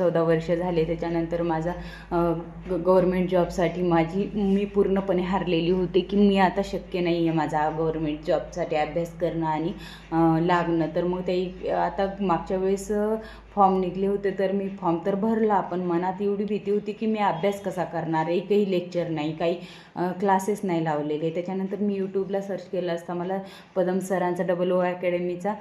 चौदा वर्ष झाले त्याच्यानंतर माझा गव्हर्मेंट जॉबसाठी माझी मी पूर्णपणे हारलेली होती की मी आता शक्य नाही आहे माझा गव्हर्मेंट जॉबसाठी अभ्यास करणं आणि लागणं. तर मग ते आता मागच्या वेळेस फॉर्म निघले होते तर मी फॉर्म तर भरला पण मनात एवढी भीती होती की मी अभ्यास कसा करणार एकही लेक्चर नाही काही क्लासेस नाही लावलेले. त्याच्यानंतर मी यूट्यूबला सर्च केलं असता मला पदम सरांचा डबल ओ अकॅडमीचा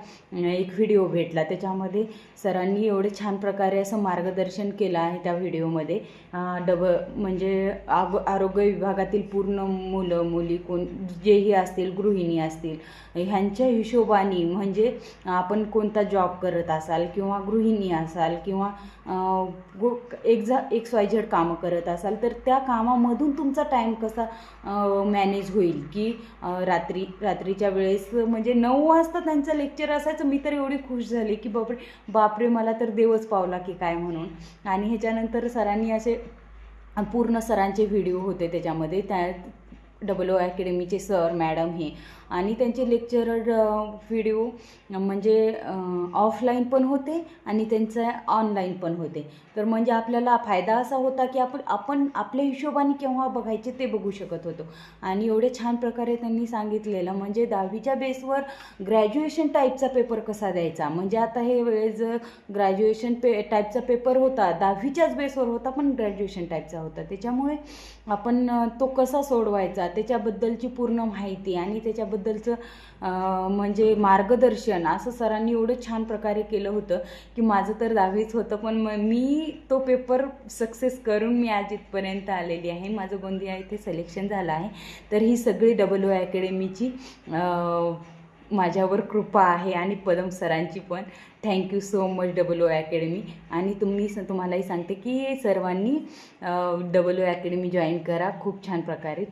एक व्हिडिओ भेटला. त्याच्यामध्ये सरांनी एवढे छान प्रकारे असं मार्गदर्शन केलं आहे त्या व्हिडिओमध्ये डबल डब म्हणजे आग आरोग्य विभागातील पूर्ण मुलं मुली कोण जेही असतील गृहिणी असतील ह्यांच्या हिशोबाने म्हणजे आपण कोणता जॉब करत असाल किंवा गृहिणी असाल किंवा एक्झा एक्स वाय झेड कामं करत असाल तर त्या कामामधून तुमचा टाईम कसा मॅनेज होईल? की रात्री रात्रीच्या वेळेस म्हणजे नऊ वाजता त्यांचं लेक्चर असायचं मी तर एवढी खुश झाली की बापरे बापरे मला तर देवच पावला की काय म्हणून. आणि ह्याच्यानंतर सरांनी असे पूर्ण सरांचे व्हिडिओ होते त्याच्यामध्ये. त्या डबल ओ अकॅडमीचे सर मॅडम हे आणि त्यांचे लेक्चरर व्हिडिओ म्हणजे ऑफलाईन पण होते आणि त्यांचं ऑनलाईन पण होते. तर म्हणजे आपल्याला फायदा असा होता की आपण आपण आपल्या हिशोबाने केव्हा बघायचे ते बघू शकत होतो. आणि एवढे छान प्रकारे त्यांनी सांगितलेलं म्हणजे दहावीच्या बेसवर ग्रॅज्युएशन टाईपचा पेपर कसा द्यायचा? म्हणजे आता हे वेळेस ग्रॅज्युएशन पे टाईपचा पेपर होता दहावीच्याच बेसवर होता पण ग्रॅज्युएशन टाईपचा होता. त्याच्यामुळे आपण तो कसा सोडवायचा? त्याच्याबद्दलची पूर्ण माहिती आणि त्याच्याबद्दल त्याबद्दलचं म्हणजे मार्गदर्शन असं सरांनी एवढं छान प्रकारे केलं होतं की माझं तर दहावीच होतं पण मग मी तो पेपर सक्सेस करून मी आज इथपर्यंत आलेली आहे. माझं गोंदिया इथे सिलेक्शन झालं आहे. तर ही सगळी डबल ओ अकॅडमीची माझ्यावर कृपा आहे आणि पदम सरांची पण. Thank you so much double O academy आणि तुम्ही स तुम्हालाही सांगते की सर्वांनी डबल ओ अकॅडमी जॉईन करा. खूप छान प्रकारे